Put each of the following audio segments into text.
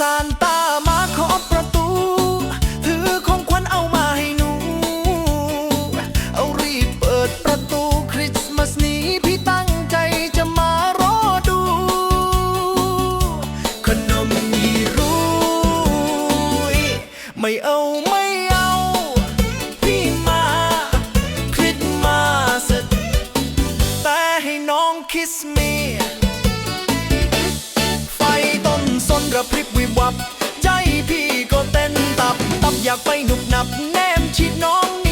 ซานตามาขอประตู ถือของขวัญเอามาให้หนู เอารีบเปิดประตูคริสต์มาสนี้พี่ตั้งใจจะมารอดู ขนมยีรูยไม่เอาไม่เอา พี่มาคริสต์มาสแต่ให้น้องคิสมี พริบวิบวับ ใจพี่ก็เต้นตับ ตับอยากไปหนุบหนับ แนมชิดน้อง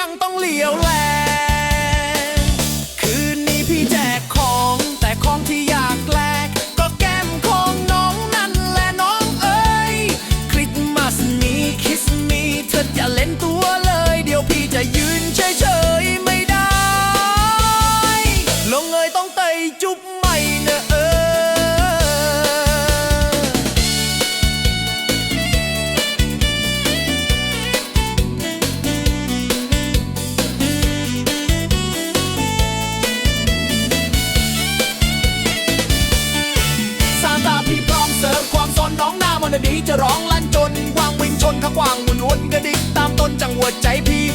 ยังต้องเหลียวแล มันดีจะร้องลั่นจนวางวิงชนข้างกวางหมุนวนกระดิกตามต้นจังหวดใจพี่